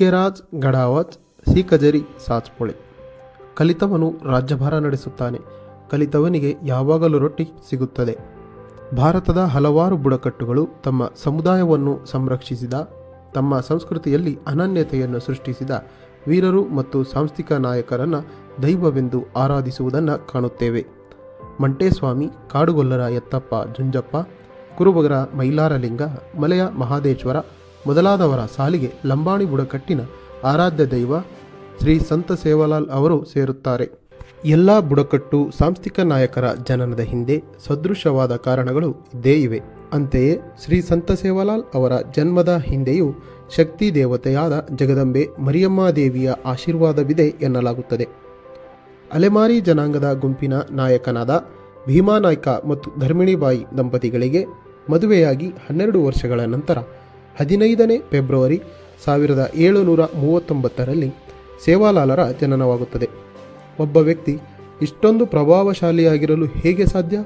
ಜಿಕೆರಾಜ್ ಗಡಾವತ್, ಸಿಕಜರಿ ಸಾಚ್ಪೊಳೆ ಕಲಿತವನು ರಾಜ್ಯಭಾರ ನಡೆಸುತ್ತಾನೆ. ಕಲಿತವನಿಗೆ ಯಾವಾಗಲೂ ರೊಟ್ಟಿ ಸಿಗುತ್ತದೆ. ಭಾರತದ ಹಲವಾರು ಬುಡಕಟ್ಟುಗಳು ತಮ್ಮ ಸಮುದಾಯವನ್ನು ಸಂರಕ್ಷಿಸಿದ, ತಮ್ಮ ಸಂಸ್ಕೃತಿಯಲ್ಲಿ ಅನನ್ಯತೆಯನ್ನು ಸೃಷ್ಟಿಸಿದ ವೀರರು ಮತ್ತು ಸಾಂಸ್ಥಿಕ ನಾಯಕರನ್ನು ದೈವವೆಂದು ಆರಾಧಿಸುವುದನ್ನು ಕಾಣುತ್ತೇವೆ. ಮಂಟೇಸ್ವಾಮಿ, ಕಾಡುಗೊಲ್ಲರ ಎತ್ತಪ್ಪ ಜುಂಜಪ್ಪ, ಕುರುಬಗರ ಮೈಲಾರಲಿಂಗ, ಮಲೆಯ ಮಹಾದೇಶ್ವರ ಮೊದಲಾದವರ ಸಾಲಿಗೆ ಲಂಬಾಣಿ ಬುಡಕಟ್ಟಿನ ಆರಾಧ್ಯ ದೈವ ಶ್ರೀ ಸಂತ ಸೇವಾಲಾಲ್ ಅವರು ಸೇರುತ್ತಾರೆ. ಎಲ್ಲ ಬುಡಕಟ್ಟು ಸಾಂಸ್ಥಿಕ ನಾಯಕರ ಜನನದ ಹಿಂದೆ ಸದೃಶವಾದ ಕಾರಣಗಳು ಇದ್ದೇ ಇವೆ. ಅಂತೆಯೇ ಶ್ರೀ ಸಂತ ಸೇವಾಲಾಲ್ ಅವರ ಜನ್ಮದ ಹಿಂದೆಯೂ ಶಕ್ತಿ ದೇವತೆಯಾದ ಜಗದಂಬೆ ಮರಿಯಮ್ಮ ದೇವಿಯ ಆಶೀರ್ವಾದವಿದೆ ಎನ್ನಲಾಗುತ್ತದೆ. ಅಲೆಮಾರಿ ಜನಾಂಗದ ಗುಂಪಿನ ನಾಯಕನಾದ ಭೀಮಾನಾಯ್ಕ ಮತ್ತು ಧರ್ಮಿಣಿಬಾಯಿ ದಂಪತಿಗಳಿಗೆ ಮದುವೆಯಾಗಿ ಹನ್ನೆರಡು ವರ್ಷಗಳ ನಂತರ ಹದಿನೈದನೇ ಫೆಬ್ರವರಿ ಸಾವಿರದ ಏಳುನೂರ ಮೂವತ್ತೊಂಬತ್ತರಲ್ಲಿ ಸೇವಾಲಾಲರ ಜನನವಾಗುತ್ತದೆ. ಒಬ್ಬ ವ್ಯಕ್ತಿ ಇಷ್ಟೊಂದು ಪ್ರಭಾವಶಾಲಿಯಾಗಿರಲು ಹೇಗೆ ಸಾಧ್ಯ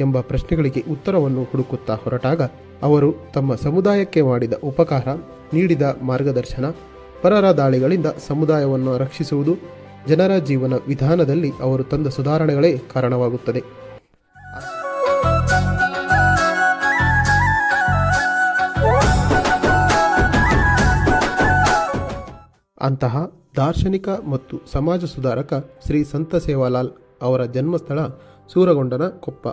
ಎಂಬ ಪ್ರಶ್ನೆಗಳಿಗೆ ಉತ್ತರವನ್ನು ಹುಡುಕುತ್ತಾ ಹೊರಟಾಗ ಅವರು ತಮ್ಮ ಸಮುದಾಯಕ್ಕೆ ಮಾಡಿದ ಉಪಕಾರ, ನೀಡಿದ ಮಾರ್ಗದರ್ಶನ, ಪರರ ದಾಳಿಗಳಿಂದ ಸಮುದಾಯವನ್ನು ರಕ್ಷಿಸುವುದು, ಜನರ ಜೀವನ ವಿಧಾನದಲ್ಲಿ ಅವರು ತಂದ ಸುಧಾರಣೆಗಳೇ ಕಾರಣವಾಗುತ್ತದೆ. ಅಂತಹ ದಾರ್ಶನಿಕ ಮತ್ತು ಸಮಾಜ ಸುಧಾರಕ ಶ್ರೀ ಸಂತ ಸೇವಾಲಾಲ್ ಅವರ ಜನ್ಮಸ್ಥಳ ಸೂರಗೊಂಡನ ಕೊಪ್ಪ.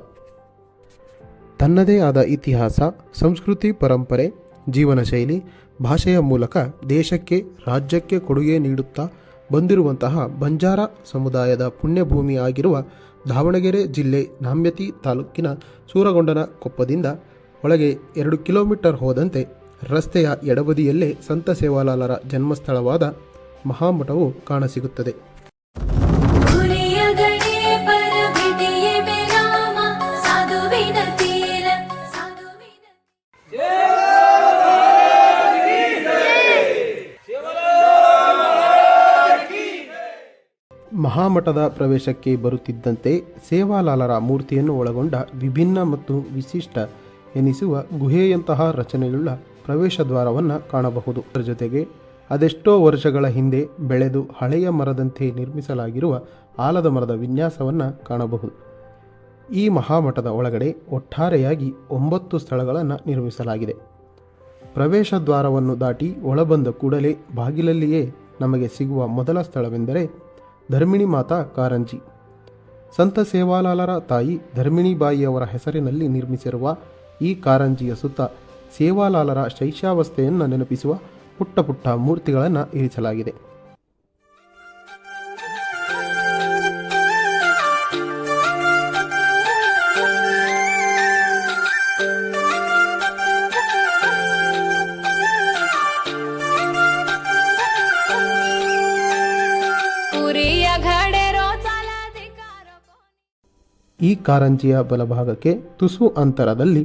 ತನ್ನದೇ ಆದ ಇತಿಹಾಸ, ಸಂಸ್ಕೃತಿ, ಪರಂಪರೆ ಜೀವನ ಶೈಲಿ ಭಾಷೆಯ ಮೂಲಕ ದೇಶಕ್ಕೆ, ರಾಜ್ಯಕ್ಕೆ ಕೊಡುಗೆ ನೀಡುತ್ತಾ ಬಂದಿರುವಂತಹ ಬಂಜಾರ ಸಮುದಾಯದ ಪುಣ್ಯಭೂಮಿಯಾಗಿರುವ ದಾವಣಗೆರೆ ಜಿಲ್ಲೆ ನಾಮ್ಯತಿ ತಾಲೂಕಿನ ಸೂರಗೊಂಡನ ಕೊಪ್ಪದಿಂದ ಒಳಗೆ ಎರಡು ಕಿಲೋಮೀಟರ್ ಹೋದಂತೆ ರಸ್ತೆಯ ಎಡಬದಿಯಲ್ಲೇ ಸಂತ ಸೇವಾಲಾಲರ ಜನ್ಮಸ್ಥಳವಾದ ಮಹಾಮಠವು ಕಾಣಸಿಗುತ್ತದೆ. ಮಹಾಮಠದ ಪ್ರವೇಶಕ್ಕೆ ಬರುತ್ತಿದ್ದಂತೆ ಸೇವಾಲಾಲರ ಮೂರ್ತಿಯನ್ನು ಒಳಗೊಂಡ ವಿಭಿನ್ನ ಮತ್ತು ವಿಶಿಷ್ಟ ಎನಿಸುವ ಗುಹೆಯಂತಹ ರಚನೆಯುಳ್ಳ ಪ್ರವೇಶ ದ್ವಾರವನ್ನು ಕಾಣಬಹುದು. ಅದರ ಜೊತೆಗೆ ಅದೆಷ್ಟೋ ವರ್ಷಗಳ ಹಿಂದೆ ಬೆಳೆದು ಹಳೆಯ ಮರದಂತೆ ನಿರ್ಮಿಸಲಾಗಿರುವ ಆಲದ ಮರದ ವಿನ್ಯಾಸವನ್ನು ಕಾಣಬಹುದು. ಈ ಮಹಾಮಠದ ಒಳಗಡೆ ಒಟ್ಟಾರೆಯಾಗಿ ಒಂಬತ್ತು ಸ್ಥಳಗಳನ್ನು ನಿರ್ಮಿಸಲಾಗಿದೆ. ಪ್ರವೇಶ ದ್ವಾರವನ್ನು ದಾಟಿ ಒಳಬಂದ ಕೂಡಲೇ ಬಾಗಿಲಲ್ಲಿಯೇ ನಮಗೆ ಸಿಗುವ ಮೊದಲ ಸ್ಥಳವೆಂದರೆ ಧರ್ಮಿಣಿ ಮಾತಾ ಕಾರಂಜಿ. ಸಂತ ಸೇವಾಲಾಲರ ತಾಯಿ ಧರ್ಮಿಣಿಬಾಯಿಯವರ ಹೆಸರಿನಲ್ಲಿ ನಿರ್ಮಿಸಿರುವ ಈ ಕಾರಂಜಿಯ ಸುತ್ತ ಸೇವಾಲಾಲರ ಶೈಶಾವಸ್ಥೆಯನ್ನು ನೆನಪಿಸುವ ಪುಟ್ಟ ಪುಟ್ಟ ಮೂರ್ತಿಗಳನ್ನು ಇರಿಸಲಾಗಿದೆ. ಈ ಕಾರಂಜಿಯ ಬಲಭಾಗಕ್ಕೆ ತುಸು ಅಂತರದಲ್ಲಿ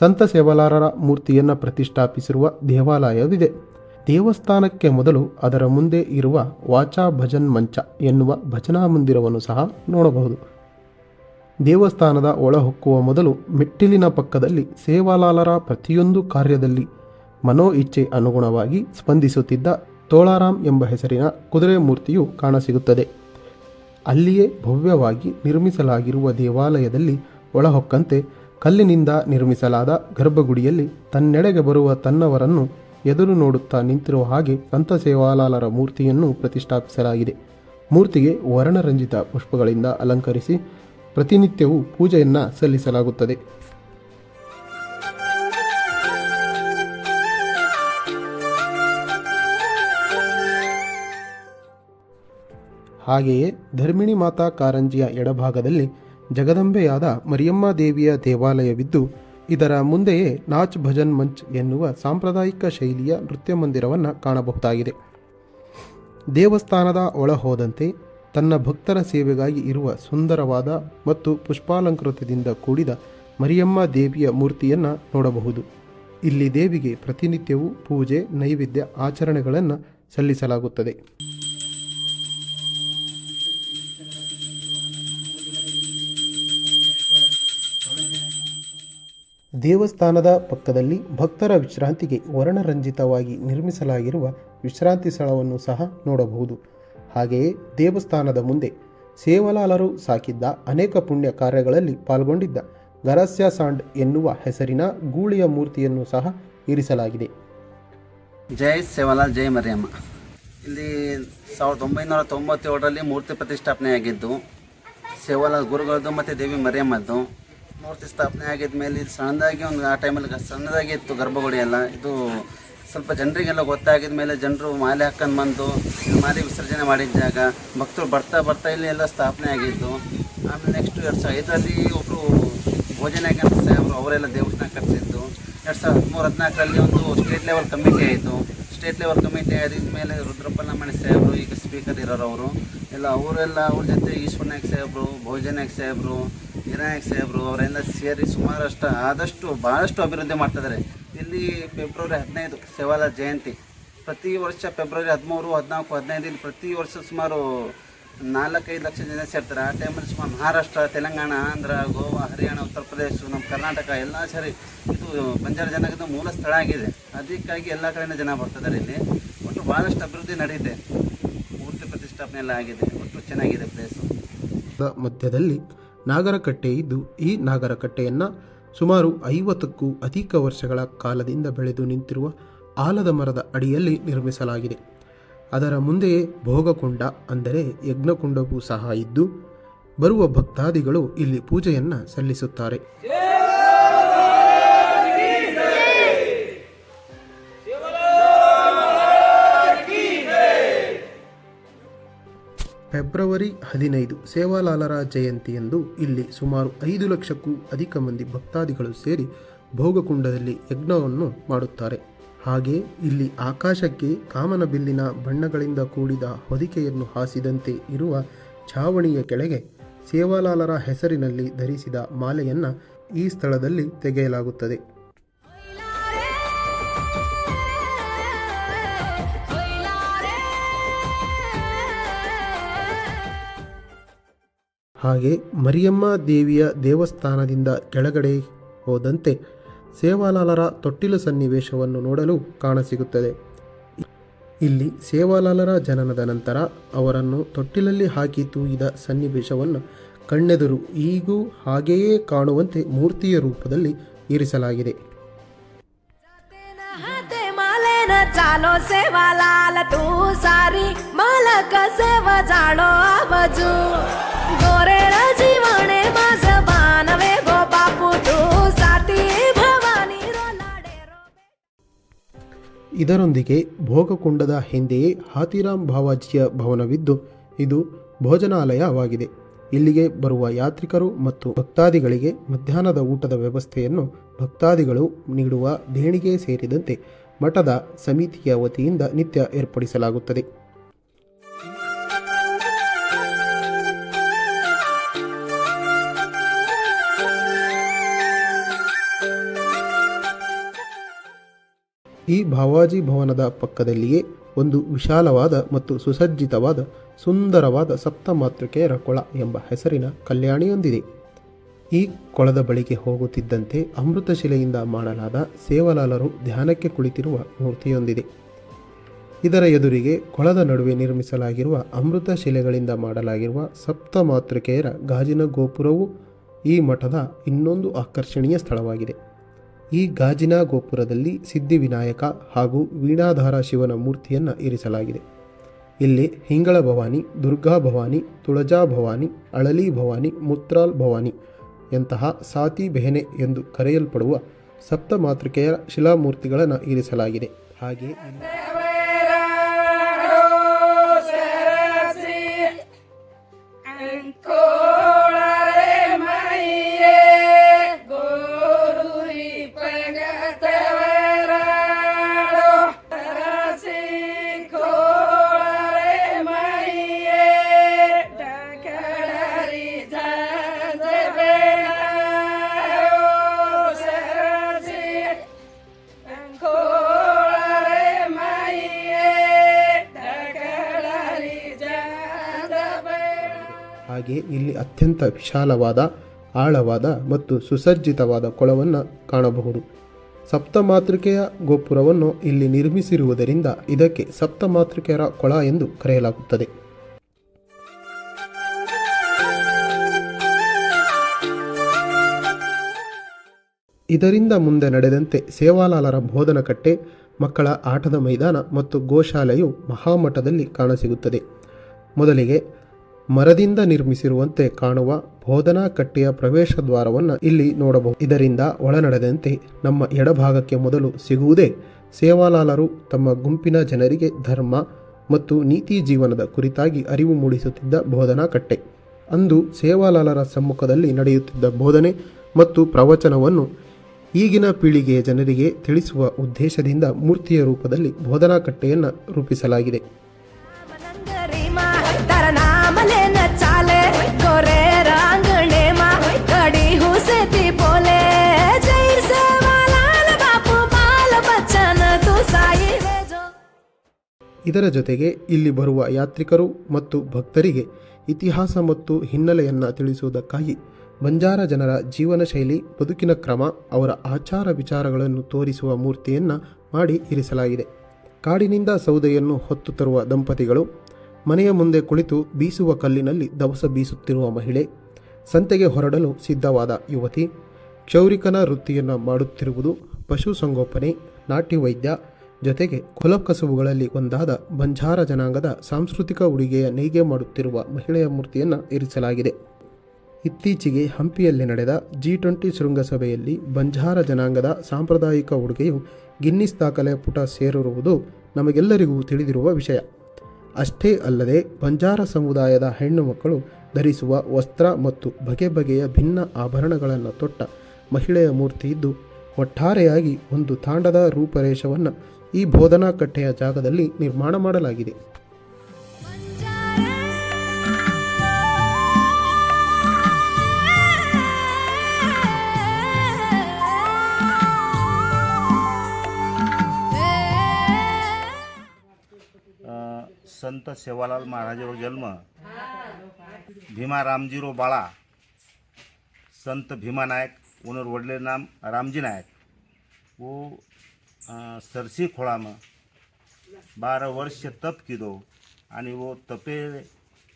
ಸಂತ ಸೇವಲಾರರ ಮೂರ್ತಿಯನ್ನು ಪ್ರತಿಷ್ಠಾಪಿಸಿರುವ ದೇವಾಲಯವಿದೆ. ದೇವಸ್ಥಾನಕ್ಕೆ ಮೊದಲು ಅದರ ಮುಂದೆ ಇರುವ ವಾಚಾ ಭಜನ್ ಮಂಚ ಎನ್ನುವ ಭಜನಾ ಮಂದಿರವನ್ನು ಸಹ ನೋಡಬಹುದು. ದೇವಸ್ಥಾನದ ಒಳಹೊಕ್ಕುವ ಮೊದಲು ಮೆಟ್ಟಿಲಿನ ಪಕ್ಕದಲ್ಲಿ ಸೇವಾಲಾಲರ ಪ್ರತಿಯೊಂದು ಕಾರ್ಯದಲ್ಲಿ ಮನೋ ಇಚ್ಛೆ ಅನುಗುಣವಾಗಿ ಸ್ಪಂದಿಸುತ್ತಿದ್ದ ತೋಳಾರಾಮ್ ಎಂಬ ಹೆಸರಿನ ಕುದುರೆ ಮೂರ್ತಿಯು ಕಾಣಸಿಗುತ್ತದೆ. ಅಲ್ಲಿಯೇ ಭವ್ಯವಾಗಿ ನಿರ್ಮಿಸಲಾಗಿರುವ ದೇವಾಲಯದಲ್ಲಿ ಒಳಹೊಕ್ಕಂತೆ ಕಲ್ಲಿನಿಂದ ನಿರ್ಮಿಸಲಾದ ಗರ್ಭಗುಡಿಯಲ್ಲಿ ತನ್ನೆಡೆಗೆ ಬರುವ ತನ್ನವರನ್ನು ಎದುರು ನೋಡುತ್ತಾ ನಿಂತಿರುವ ಹಾಗೆ ಸಂತ ಸೇವಾಲಾಲರ ಮೂರ್ತಿಯನ್ನು ಪ್ರತಿಷ್ಠಾಪಿಸಲಾಗಿದೆ. ಮೂರ್ತಿಗೆ ವರ್ಣರಂಜಿತ ಪುಷ್ಪಗಳಿಂದ ಅಲಂಕರಿಸಿ ಪ್ರತಿನಿತ್ಯವೂ ಪೂಜೆಯನ್ನು ಸಲ್ಲಿಸಲಾಗುತ್ತದೆ. ಹಾಗೆಯೇ ಧರ್ಮಿಣಿ ಮಾತಾ ಕಾರಂಜಿಯ ಎಡಭಾಗದಲ್ಲಿ ಜಗದಂಬೆಯಾದ ಮರಿಯಮ್ಮ ದೇವಿಯ ದೇವಾಲಯವಿದ್ದು, ಇದರ ಮುಂದೆಯೇ ನಾಚ್ ಭಜನ್ ಮಂಚ್ ಎನ್ನುವ ಸಾಂಪ್ರದಾಯಿಕ ಶೈಲಿಯ ನೃತ್ಯ ಮಂದಿರವನ್ನು ಕಾಣಬಹುದಾಗಿದೆ. ದೇವಸ್ಥಾನದ ಒಳ ಹೋದಂತೆ ತನ್ನ ಭಕ್ತರ ಸೇವೆಗಾಗಿ ಇರುವ ಸುಂದರವಾದ ಮತ್ತು ಪುಷ್ಪಾಲಂಕೃತದಿಂದ ಕೂಡಿದ ಮರಿಯಮ್ಮ ದೇವಿಯ ಮೂರ್ತಿಯನ್ನು ನೋಡಬಹುದು. ಇಲ್ಲಿ ದೇವಿಗೆ ಪ್ರತಿನಿತ್ಯವೂ ಪೂಜೆ, ನೈವೇದ್ಯ, ಆಚರಣೆಗಳನ್ನು ಸಲ್ಲಿಸಲಾಗುತ್ತದೆ. ದೇವಸ್ಥಾನದ ಪಕ್ಕದಲ್ಲಿ ಭಕ್ತರ ವಿಶ್ರಾಂತಿಗೆ ವರ್ಣರಂಜಿತವಾಗಿ ನಿರ್ಮಿಸಲಾಗಿರುವ ವಿಶ್ರಾಂತಿ ಸ್ಥಳವನ್ನು ಸಹ ನೋಡಬಹುದು. ಹಾಗೆಯೇ ದೇವಸ್ಥಾನದ ಮುಂದೆ ಸೇವಲಾಲರು ಸಾಕಿದ್ದ ಅನೇಕ ಪುಣ್ಯ ಕಾರ್ಯಗಳಲ್ಲಿ ಪಾಲ್ಗೊಂಡಿದ್ದ ಗರಸ್ಯ ಸಾಂಡ್ ಎನ್ನುವ ಹೆಸರಿನ ಗೂಳಿಯ ಮೂರ್ತಿಯನ್ನು ಸಹ ಇರಿಸಲಾಗಿದೆ. ಜೈ ಸೇವಾಲಾಲ್, ಜೈ ಮರಿಯಮ್ಮ. ಇಲ್ಲಿ ಸಾವಿರದ ಒಂಬೈನೂರ ತೊಂಬತ್ತೇಳರಲ್ಲಿ ಮೂರ್ತಿ ಪ್ರತಿಷ್ಠಾಪನೆಯಾಗಿದ್ದು, ಸೇವಲಾಲ್ ಗುರುಗಳದ್ದು ಮತ್ತು ದೇವಿ ಮರಿಯಮ್ಮದ್ದು. ಮೂರ್ತಿ ಸ್ಥಾಪನೆ ಆಗಿದ ಮೇಲೆ ಇದು ಸಣ್ಣದಾಗಿ ಒಂದು, ಆ ಟೈಮಲ್ಲಿ ಸಣ್ಣದಾಗಿ ಇತ್ತು ಗರ್ಭಗುಡಿ ಎಲ್ಲ. ಇದು ಸ್ವಲ್ಪ ಜನರಿಗೆಲ್ಲ ಗೊತ್ತಾಗಿದ ಮೇಲೆ ಜನರು ಮಾಲೆ ಹಾಕೊಂಡು ಬಂದು ಮಾಲೆ ವಿಸರ್ಜನೆ ಮಾಡಿದ ಜಾಗ. ಭಕ್ತರು ಬರ್ತಾ ಬರ್ತಾ ಇಲ್ಲಿ ಎಲ್ಲ ಸ್ಥಾಪನೆ ಆಗಿದ್ದು. ಆಮೇಲೆ ನೆಕ್ಸ್ಟ್ ಎರಡು ಸಾವಿರ ಐದರಲ್ಲಿ ಒಬ್ಬರು ಭೋಜನ ಅವರು ಅವರೆಲ್ಲ ದೇವಸ್ಥಾನ ಕಟ್ಟಿಸಿದ್ದು ಎರಡು ಸಾವಿರದ ಹದಿಮೂರು ಹದಿನಾಲ್ಕರಲ್ಲಿ ಒಂದು ಸ್ಟೇಟ್ ಲೆವೆಲ್ ಕಮಿಟಿ ಆಯಿತು. ಸ್ಟೇಟ್ ಲೆವೆಲ್ ಕಮಿಟಿ ಆದಿದ ಮೇಲೆ ರುದ್ರಪ್ಪ ಮಣಿ ಸಾಹೇಬರು, ಈಗ ಸ್ಪೀಕರ್ ಇರೋರು ಅವರು. ಎಲ್ಲ ಅವರೆಲ್ಲ ಅವ್ರ ಜೊತೆ ಈಶ್ವರ ನಾಯ್ಕ ಸಾಹೇಬರು ಭೋಜನ ನಾಯ್ಕ ಸಾಹೇಬರು ಹಿರಾನಾಯಕ್ ಸಾಹೇಬರು ಅವರಿಂದ ಸೇರಿ ಸುಮಾರಷ್ಟು ಆದಷ್ಟು ಭಾಳಷ್ಟು ಅಭಿವೃದ್ಧಿ ಮಾಡ್ತಿದ್ದಾರೆ ಇಲ್ಲಿ ಫೆಬ್ರವರಿ ಹದಿನೈದು ಸೇವಾಲ ಜಯಂತಿ. ಪ್ರತಿ ವರ್ಷ ಫೆಬ್ರವರಿ ಹದಿಮೂರು, ಹದಿನಾಲ್ಕು ಹದಿನೈದು ಇಲ್ಲಿ ಪ್ರತಿ ವರ್ಷ ಸುಮಾರು ನಾಲ್ಕೈದು ಲಕ್ಷ ಜನ ಸೇರ್ತಾರೆ. ಆ ಟೈಮಲ್ಲಿ ಸುಮಾರು ಮಹಾರಾಷ್ಟ್ರ, ತೆಲಂಗಾಣ, ಆಂಧ್ರ, ಗೋವಾ, ಹರಿಯಾಣ, ಉತ್ತರ ಪ್ರದೇಶ, ನಮ್ಮ ಕರ್ನಾಟಕ ಎಲ್ಲ ಸರಿ ಇದು ಬಂಜಾರ ಜನಾಂಗದ ಮೂಲ ಸ್ಥಳ ಆಗಿದೆ. ಅದಕ್ಕಾಗಿ ಎಲ್ಲ ಕಡೆಯಿಂದ ಜನ ಬರ್ತಿದ್ದಾರೆ ಇಲ್ಲಿ. ಒಟ್ಟು ಭಾಳಷ್ಟು ಅಭಿವೃದ್ಧಿ ನಡೆಯುತ್ತೆ ಮೂರ್ತಿ ಪ್ರತಿಷ್ಠಾಪನೆ ಎಲ್ಲ ಆಗಿದೆ. ಒಟ್ಟು ಚೆನ್ನಾಗಿದೆ ಪ್ಲೇಸು ಮಧ್ಯದಲ್ಲಿ ನಾಗರಕಟ್ಟೆ ಇದ್ದು ಈ ನಾಗರಕಟ್ಟೆಯನ್ನು ಸುಮಾರು ಐವತ್ತಕ್ಕೂ ಅಧಿಕ ವರ್ಷಗಳ ಕಾಲದಿಂದ ಬೆಳೆದು ನಿಂತಿರುವ ಆಲದ ಮರದ ಅಡಿಯಲ್ಲಿ ನಿರ್ಮಿಸಲಾಗಿದೆ. ಅದರ ಮುಂದೆಯೇ ಭೋಗಕುಂಡ ಅಂದರೆ ಯಜ್ಞಕುಂಡವೂ ಸಹ ಇದ್ದು, ಬರುವ ಭಕ್ತಾದಿಗಳು ಇಲ್ಲಿ ಪೂಜೆಯನ್ನು ಸಲ್ಲಿಸುತ್ತಾರೆ. ಫೆಬ್ರವರಿ ಹದಿನೈದು ಸೇವಾಲಾಲರ ಜಯಂತಿಯಂದು ಇಲ್ಲಿ ಸುಮಾರು ಐದು ಲಕ್ಷಕ್ಕೂ ಅಧಿಕ ಮಂದಿ ಭಕ್ತಾದಿಗಳು ಸೇರಿ ಭೋಗಕುಂಡದಲ್ಲಿ ಯಜ್ಞವನ್ನು ಮಾಡುತ್ತಾರೆ. ಹಾಗೆ ಇಲ್ಲಿ ಆಕಾಶಕ್ಕೆ ಕಾಮನಬಿಲ್ಲಿನ ಬಣ್ಣಗಳಿಂದ ಕೂಡಿದ ಹೊದಿಕೆಯನ್ನು ಹಾಸಿದಂತೆ ಇರುವ ಛಾವಣಿಯ ಕೆಳಗೆ ಸೇವಾಲಾಲರ ಹೆಸರಿನಲ್ಲಿ ಧರಿಸಿದ ಮಾಲೆಯನ್ನು ಈ ಸ್ಥಳದಲ್ಲಿ ತೆಗೆಯಲಾಗುತ್ತದೆ. ಹಾಗೆ ಮರಿಯಮ್ಮ ದೇವಿಯ ದೇವಸ್ಥಾನದಿಂದ ಕೆಳಗಡೆ ಹೋದಂತೆ ಸೇವಾಲಾಲರ ತೊಟ್ಟಿಲು ಸನ್ನಿವೇಶವನ್ನು ನೋಡಲು ಕಾಣಸಿಗುತ್ತದೆ. ಇಲ್ಲಿ ಸೇವಾಲಾಲರ ಜನನದ ನಂತರ ಅವರನ್ನು ತೊಟ್ಟಿಲಲ್ಲಿ ಹಾಕಿ ತೂಗಿದ ಸನ್ನಿವೇಶವನ್ನು ಕಣ್ಣೆದುರು ಈಗೂ ಹಾಗೆಯೇ ಕಾಣುವಂತೆ ಮೂರ್ತಿಯ ರೂಪದಲ್ಲಿ ಇರಿಸಲಾಗಿದೆ. ಇದರೊಂದಿಗೆ ಭೋಗಕುಂಡದ ಹಿಂದೆಯೇ ಹಾತಿರಾಮ್ ಭಾವಾಜಿಯ ಭವನವಿದ್ದು ಇದು ಭೋಜನಾಲಯವಾಗಿದೆ. ಇಲ್ಲಿಗೆ ಬರುವ ಯಾತ್ರಿಕರು ಮತ್ತು ಭಕ್ತಾದಿಗಳಿಗೆ ಮಧ್ಯಾಹ್ನದ ಊಟದ ವ್ಯವಸ್ಥೆಯನ್ನು ಭಕ್ತಾದಿಗಳು ನೀಡುವ ದೇಣಿಗೆ ಸೇರಿದಂತೆ ಮಠದ ಸಮಿತಿಯ ವತಿಯಿಂದ ನಿತ್ಯ ಏರ್ಪಡಿಸಲಾಗುತ್ತದೆ. ಈ ಭಾವಾಜಿ ಭವನದ ಪಕ್ಕದಲ್ಲಿಯೇ ಒಂದು ವಿಶಾಲವಾದ ಮತ್ತು ಸುಸಜ್ಜಿತವಾದ ಸುಂದರವಾದ ಸಪ್ತಮಾತೃಕೆಯರ ಕೊಳ ಎಂಬ ಹೆಸರಿನ ಕಲ್ಯಾಣಿಯೊಂದಿದೆ. ಈ ಕೊಳದ ಬಳಿಗೆ ಹೋಗುತ್ತಿದ್ದಂತೆ ಅಮೃತಶಿಲೆಯಿಂದ ಮಾಡಲಾದ ಸೇವಲಾಲರು ಧ್ಯಾನಕ್ಕೆ ಕುಳಿತಿರುವ ಮೂರ್ತಿಯೊಂದಿದೆ. ಇದರ ಎದುರಿಗೆ ಕೊಳದ ನಡುವೆ ನಿರ್ಮಿಸಲಾಗಿರುವ ಅಮೃತ ಶಿಲೆಗಳಿಂದ ಮಾಡಲಾಗಿರುವ ಸಪ್ತಮಾತೃಕೆಯರ ಗಾಜಿನ ಗೋಪುರವು ಈ ಮಠದ ಇನ್ನೊಂದು ಆಕರ್ಷಣೀಯ ಸ್ಥಳವಾಗಿದೆ. ಈ ಗಾಜಿನ ಗೋಪುರದಲ್ಲಿ ಸಿದ್ಧಿವಿನಾಯಕ ಹಾಗೂ ವೀಣಾಧಾರ ಶಿವನ ಮೂರ್ತಿಯನ್ನು ಇರಿಸಲಾಗಿದೆ. ಇಲ್ಲಿ ಹಿಂಗಳ ಭವಾನಿ, ದುರ್ಗಾ ಭವಾನಿ, ತುಳಜಾ ಭವಾನಿ, ಅಳಲಿ ಭವಾನಿ, ಮುತ್ರಾಲ್ ಭವಾನಿ ಎಂತಹ ಸಾತಿ ಬೆಹನೆ ಎಂದು ಕರೆಯಲ್ಪಡುವ ಸಪ್ತ ಮಾತೃಕೆಯ ಶಿಲಾಮೂರ್ತಿಗಳನ್ನು ಇರಿಸಲಾಗಿದೆ. ಹಾಗೆ ಹಾಗೆ ಇಲ್ಲಿ ಅತ್ಯಂತ ವಿಶಾಲವಾದ, ಆಳವಾದ ಮತ್ತು ಸುಸಜ್ಜಿತವಾದ ಕೊಳವನ್ನು ಕಾಣಬಹುದು. ಸಪ್ತಮಾತೃಕೆಯ ಗೋಪುರವನ್ನು ಇಲ್ಲಿ ನಿರ್ಮಿಸಿರುವುದರಿಂದ ಇದಕ್ಕೆ ಸಪ್ತಮಾತೃಕೆಯರ ಕೊಳ ಎಂದು ಕರೆಯಲಾಗುತ್ತದೆ. ಇದರಿಂದ ಮುಂದೆ ನಡೆದಂತೆ ಸೇವಾಲಾಲರ ಬೋಧನಕಟ್ಟೆ ಮಕ್ಕಳ ಆಟದ ಮೈದಾನ ಮತ್ತು ಗೋಶಾಲೆಯು ಮಹಾಮಠದಲ್ಲಿ ಕಾಣಸಿಗುತ್ತದೆ. ಮೊದಲಿಗೆ ಮರದಿಂದ ನಿರ್ಮಿಸಿರುವಂತೆ ಕಾಣುವ ಬೋಧನಾ ಕಟ್ಟೆಯ ಪ್ರವೇಶ ದ್ವಾರವನ್ನು ಇಲ್ಲಿ ನೋಡಬಹುದು. ಇದರಿಂದ ಒಳನಡೆದಂತೆ ನಮ್ಮ ಎಡಭಾಗಕ್ಕೆ ಮೊದಲು ಸಿಗುವುದೇ ಸೇವಾಲಾಲರು ತಮ್ಮ ಗುಂಪಿನ ಜನರಿಗೆ ಧರ್ಮ ಮತ್ತು ನೀತಿ ಜೀವನದ ಕುರಿತಾಗಿ ಅರಿವು ಮೂಡಿಸುತ್ತಿದ್ದ ಬೋಧನಾ ಕಟ್ಟೆ. ಅಂದು ಸೇವಾಲಾಲರ ಸಮ್ಮುಖದಲ್ಲಿ ನಡೆಯುತ್ತಿದ್ದ ಬೋಧನೆ ಮತ್ತು ಪ್ರವಚನವನ್ನು ಈಗಿನ ಪೀಳಿಗೆಯ ಜನರಿಗೆ ತಿಳಿಸುವ ಉದ್ದೇಶದಿಂದ ಮೂರ್ತಿಯ ರೂಪದಲ್ಲಿ ಬೋಧನಾ ಕಟ್ಟೆಯನ್ನು ರೂಪಿಸಲಾಗಿದೆ. ಇದರ ಜೊತೆಗೆ ಇಲ್ಲಿ ಬರುವ ಯಾತ್ರಿಕರು ಮತ್ತು ಭಕ್ತರಿಗೆ ಇತಿಹಾಸ ಮತ್ತು ಹಿನ್ನೆಲೆಯನ್ನು ತಿಳಿಸುವುದಕ್ಕಾಗಿ ಬಂಜಾರ ಜನರ ಜೀವನ ಶೈಲಿ, ಬದುಕಿನ ಕ್ರಮ, ಅವರ ಆಚಾರ ವಿಚಾರಗಳನ್ನು ತೋರಿಸುವ ಮೂರ್ತಿಯನ್ನು ಮಾಡಿ ಇರಿಸಲಾಗಿದೆ. ಕಾಡಿನಿಂದ ಸೌದೆಯನ್ನು ಹೊತ್ತು ತರುವ ದಂಪತಿಗಳು ಮನೆಯ ಮುಂದೆ ಕುಳಿತು ಬೀಸುವ ಕಲ್ಲಿನಲ್ಲಿ ದವಸ ಬೀಸುತ್ತಿರುವ ಮಹಿಳೆ, ಸಂತೆಗೆ ಹೊರಡಲು ಸಿದ್ಧವಾದ ಯುವತಿ, ಕ್ಷೌರಿಕನ ವೃತ್ತಿಯನ್ನು ಮಾಡುತ್ತಿರುವುದು ಪಶುಸಂಗೋಪನೆ ನಾಟಿ ವೈದ್ಯ ಜೊತೆಗೆ ಕುಲಕಸುಬುಗಳಲ್ಲಿ ಒಂದಾದ ಬಂಜಾರ ಜನಾಂಗದ ಸಾಂಸ್ಕೃತಿಕ ಉಡುಗೆಯ ನೇಯ್ಗೆ ಮಾಡುತ್ತಿರುವ ಮಹಿಳೆಯ ಮೂರ್ತಿಯನ್ನು ಇರಿಸಲಾಗಿದೆ. ಇತ್ತೀಚೆಗೆ ಹಂಪಿಯಲ್ಲಿ ನಡೆದ ಜಿ ಟ್ವೆಂಟಿ ಶೃಂಗಸಭೆಯಲ್ಲಿ ಬಂಜಾರ ಜನಾಂಗದ ಸಾಂಪ್ರದಾಯಿಕ ಉಡುಗೆಯು ಗಿನ್ನಿಸ್ ದಾಖಲೆ ಪುಟ ಸೇರಿರುವುದು ನಮಗೆಲ್ಲರಿಗೂ ತಿಳಿದಿರುವ ವಿಷಯ. ಅಷ್ಟೇ ಅಲ್ಲದೆ ಬಂಜಾರ ಸಮುದಾಯದ ಹೆಣ್ಣು ಮಕ್ಕಳು ಧರಿಸುವ ವಸ್ತ್ರ ಮತ್ತು ಬಗೆ ಬಗೆಯ ಭಿನ್ನ ಆಭರಣಗಳನ್ನು ತೊಟ್ಟ ಮಹಿಳೆಯ ಮೂರ್ತಿ ಇದ್ದು ಒಟ್ಟಾರೆಯಾಗಿ ಒಂದು ತಾಂಡದ ರೂಪರೇಷವನ್ನು ಈ ಬೋಧನಾ ಕಟ್ಟೆಯ ಜಾಗದಲ್ಲಿ ನಿರ್ಮಾಣ ಮಾಡಲಾಗಿದೆ अ, संत सेवालाल महाराजांवर जन्म भीमा रामजीरो बाळा संत भीमा नायक उनर वडले नाम रामजी नायक वो अ, सरसी खोळाમાં बारा वर्ष तप किदो आणि वो तपे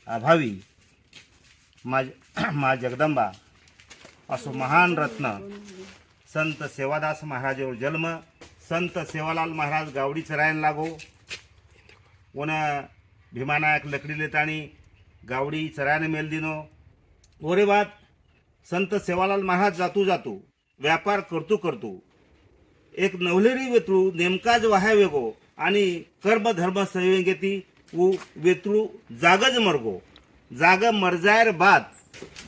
अभावी. मा मा जगदंबा. असो महान रत्न. संत सेवादास महाराजावर जन्म. संत सेवालाल महाराज गावडी चरायला लागो. ओन भीमानायक लकड़ी लेताणी गावड़ी चराने मेल दिनो. ओरे बाद संत सेवालाल महाराज जातू जातो. व्यापार करतो करतो. एक नवलेरी वेतरू नेमकाच वाहाय वेगो आणि कर्म धर्म संयोगेती वो वेतरू जागज मरगो जाग मरजायर बाद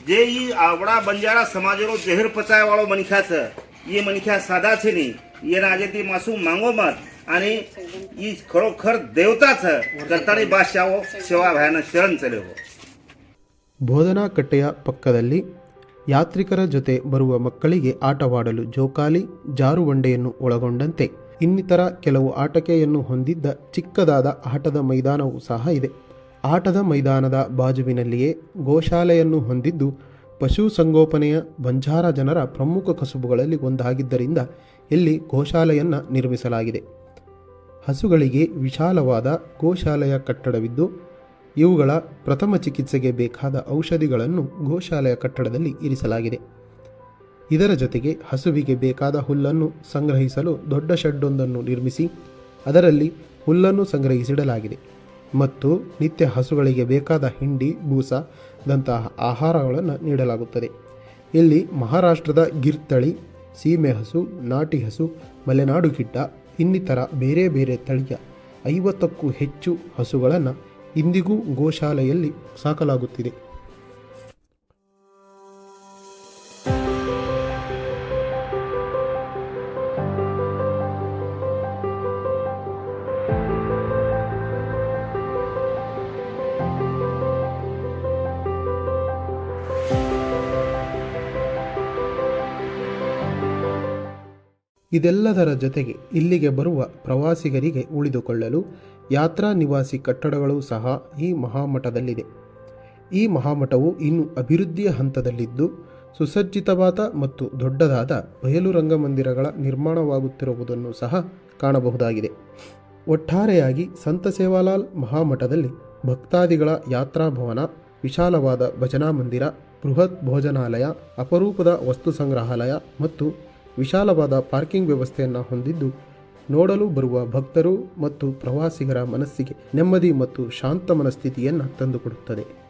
જે ઈ આવડા બંજારા સમાજનો જહેર પચાય વાળો મનખ્યા છે એ મનખ્યા સાદા છે નહીં એના આજેથી માસું માંગો મત અને ઈ ખરોખર દેવતા છે કરતાની બાદશાહો સેવા ભાઈના શરણ ચલ્યો ಬೋಧನಾ ಕಟ್ಟೆಯ ಪಕ್ಕದಲ್ಲಿ ಯಾತ್ರಿಕರ ಜೊತೆ ಬರುವ ಮಕ್ಕಳಿಗೆ ಆಟವಾಡಲು ಜೋಕಾಲಿ ಜಾರುಬಂಡೆಯನ್ನು ಒಳಗೊಂಡಂತೆ. ಇನ್ನಿತರ ಕೆಲವು ಆಟಕೆಯನ್ನು ಹೊಂದಿದ್ದ ಚಿಕ್ಕದಾದ ಆಟದ ಮೈದಾನವೂ ಸಹ ಇದೆ. ಆಟದ ಮೈದಾನದ ಬಾಜುವಿನಲ್ಲಿಯೇ ಗೋಶಾಲೆಯನ್ನು ಹೊಂದಿದ್ದು, ಪಶು ಸಂಗೋಪನೆಯ ಬಂಜಾರ ಜನರ ಪ್ರಮುಖ ಕಸುಬುಗಳಲ್ಲಿ ಒಂದಾಗಿದ್ದರಿಂದ ಇಲ್ಲಿ ಗೋಶಾಲೆಯನ್ನು ನಿರ್ಮಿಸಲಾಗಿದೆ. ಹಸುಗಳಿಗೆ ವಿಶಾಲವಾದ ಗೋಶಾಲೆಯ ಕಟ್ಟಡವಿದ್ದು ಇವುಗಳ ಪ್ರಥಮ ಚಿಕಿತ್ಸೆಗೆ ಬೇಕಾದ ಔಷಧಿಗಳನ್ನು ಗೋಶಾಲೆಯ ಕಟ್ಟಡದಲ್ಲಿ ಇರಿಸಲಾಗಿದೆ. ಇದರ ಜೊತೆಗೆ ಹಸುವಿಗೆ ಬೇಕಾದ ಹುಲ್ಲನ್ನು ಸಂಗ್ರಹಿಸಲು ದೊಡ್ಡ ಶೆಡ್ಡೊಂದನ್ನು ನಿರ್ಮಿಸಿ, ಅದರಲ್ಲಿ ಹುಲ್ಲನ್ನು ಸಂಗ್ರಹಿಸಿಡಲಾಗಿದೆ ಮತ್ತು ನಿತ್ಯ ಹಸುಗಳಿಗೆ ಬೇಕಾದ ಹಿಂಡಿ ಬೂಸದಂತಹ ಆಹಾರಗಳನ್ನು ನೀಡಲಾಗುತ್ತದೆ. ಇಲ್ಲಿ ಮಹಾರಾಷ್ಟ್ರದ ಗಿರ್ ತಳಿ ಸೀಮೆ ಹಸು ನಾಟಿ ಹಸು ಮಲೆನಾಡು ಗಿಡ್ಡ ಇನ್ನಿತರ ಬೇರೆ ಬೇರೆ ತಳಿಯ ಐವತ್ತಕ್ಕೂ ಹೆಚ್ಚು ಹಸುಗಳನ್ನು ಇಂದಿಗೂ ಗೋಶಾಲೆಯಲ್ಲಿ ಸಾಕಲಾಗುತ್ತಿದೆ. ಇದೆಲ್ಲದರ ಜೊತೆಗೆ ಇಲ್ಲಿಗೆ ಬರುವ ಪ್ರವಾಸಿಗರಿಗೆ ಉಳಿದುಕೊಳ್ಳಲು ಯಾತ್ರಾ ನಿವಾಸಿ ಕಟ್ಟಡಗಳು ಸಹ ಈ ಮಹಾಮಠದಲ್ಲಿದೆ. ಈ ಮಹಾಮಠವು ಇನ್ನು ಅಭಿವೃದ್ಧಿಯ ಹಂತದಲ್ಲಿದ್ದು, ಸುಸಜ್ಜಿತವಾದ ಮತ್ತು ದೊಡ್ಡದಾದ ಬಯಲು ರಂಗಮಂದಿರಗಳ ನಿರ್ಮಾಣವಾಗುತ್ತಿರುವುದನ್ನು ಸಹ ಕಾಣಬಹುದಾಗಿದೆ. ಒಟ್ಟಾರೆಯಾಗಿ ಸಂತ ಸೇವಾಲಾಲ್ ಮಹಾಮಠದಲ್ಲಿ ಭಕ್ತಾದಿಗಳ ಯಾತ್ರಾಭವನ ವಿಶಾಲವಾದ ಭಜನಾ ಮಂದಿರ, ಬೃಹತ್ ಭೋಜನಾಲಯ, ಅಪರೂಪದ ವಸ್ತು ಸಂಗ್ರಹಾಲಯ ಮತ್ತು ವಿಶಾಲವಾದ ಪಾರ್ಕಿಂಗ್ ವ್ಯವಸ್ಥೆಯನ್ನು ಹೊಂದಿದ್ದು ನೋಡಲು ಬರುವ ಭಕ್ತರು ಮತ್ತು ಪ್ರವಾಸಿಗರ ಮನಸ್ಸಿಗೆ ನೆಮ್ಮದಿ ಮತ್ತು ಶಾಂತ ಮನಸ್ಥಿತಿಯನ್ನು ತಂದುಕೊಡುತ್ತದೆ.